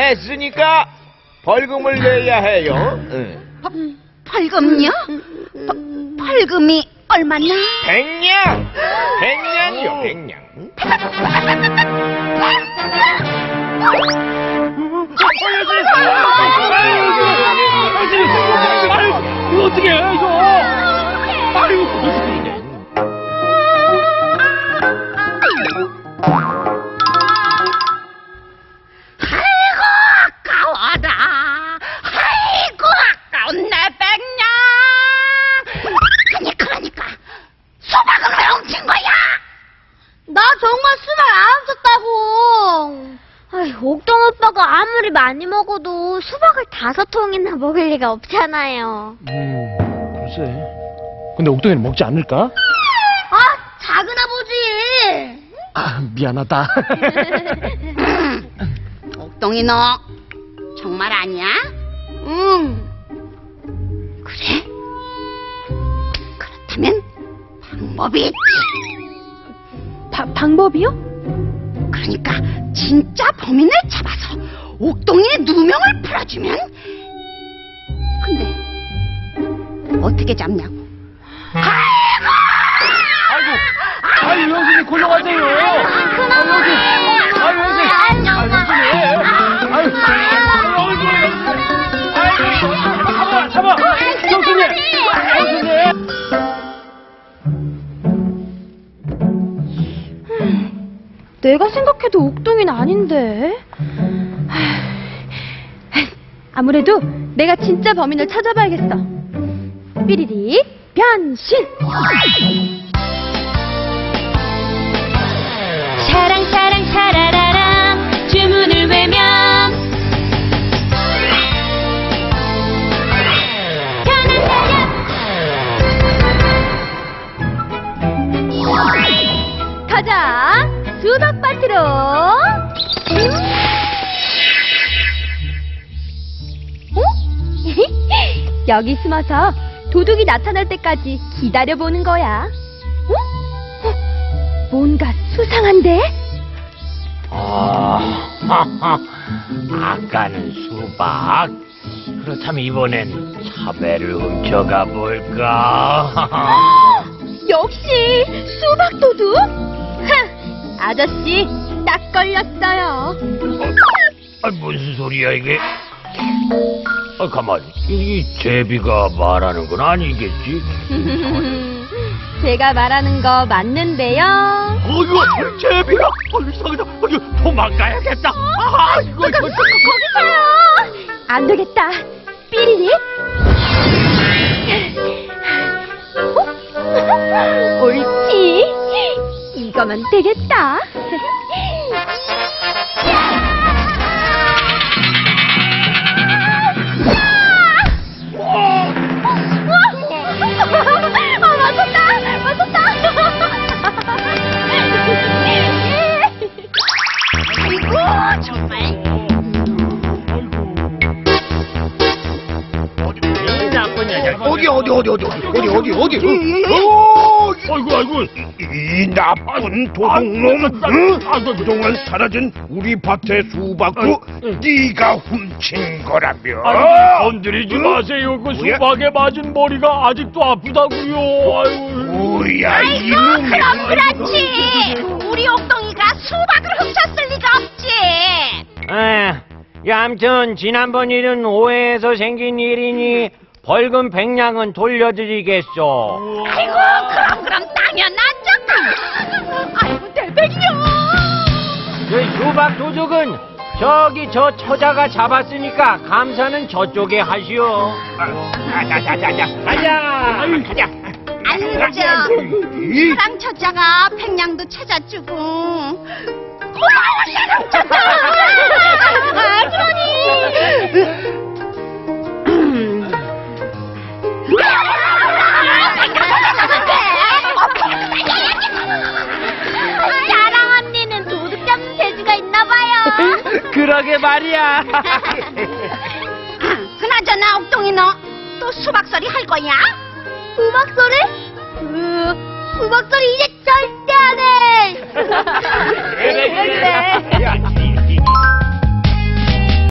했으니까 벌금을 내야 해요. 응. 벌금요? 버- 벌금이 얼마나? 백냥! 백냥이요, 백냥. 아무리 많이 먹어도 수박을 다섯 통이나 먹을 리가 없잖아요. 음, 글쎄. 근데 옥동이는 먹지 않을까? 아, 작은 아버지. 아, 미안하다. 옥동이 너 정말 아니야? 응. 그래? 그렇다면 방법이 있지 바, 방법이요? 그러니까 진짜 범인을 잡아서 옥동이의 누명을 풀어주면? 근데 어떻게 잡냐고. 아이고! 아이고, 아유, 형수님 고정하세요. 잡아, 잡아. 내가 생각해도 옥동이는 아닌데. 아무래도 내가 진짜 범인을 찾아봐야겠어. 삐리리 변신. 사랑 사랑 사라라랑 주문을 외면 편한 사냥 가자 수박밭으로 여기 숨어서 도둑이 나타날 때까지 기다려보는 거야 어? 어? 뭔가 수상한데? 아, 아까는 수박. 그렇다면 이번엔 차배를 훔쳐가 볼까? 역시 수박 도둑? 흥, 아저씨 딱 걸렸어요. 아, 무슨 소리야 이게? 아, 가만. 이 제비가 말하는 건 아니겠지? 제가 말하는 거 맞는데요. 어이구, 제비가! 어, 이상하다. 어이구, 도망가야겠다. 아, 이거, 이거, 거기서요. 안 되겠다. 삐리리. 어? 옳지. 이거면 되겠다. 어디 어디 어디 어디 어디 어디 어디 어, 아이고, 아이고. 이 나쁜 도둑놈 응? 그동안 사라진 우리 밭의 수박도 네가 훔친 거라며 건드리지 마세요. 그 뭐야? 수박에 맞은 머리가 아직도 아프다고요. 뭐야 이놈이 그럼 그렇지 우리 옥동이가 수박을 훔쳤을 리가 없지 아, 야, 암튼 지난번 일은 오해에서 생긴 일이니 벌금 백냥은 돌려드리겠소. 아이고 그럼 그럼 당연하죠 아이고 대백이요 그 수박 도둑은 저기 저 처자가 잡았으니까 감사는 저쪽에 하시오. 자자자자자 가자. 가자. 알죠 이 사랑 처자가 백냥도 찾아주고 고마워 사랑 처자 아 그러니 그러게 말이야. 그나저나 옥동이 너 또 수박 소리 할 거야? 수박 소리? 으, 수박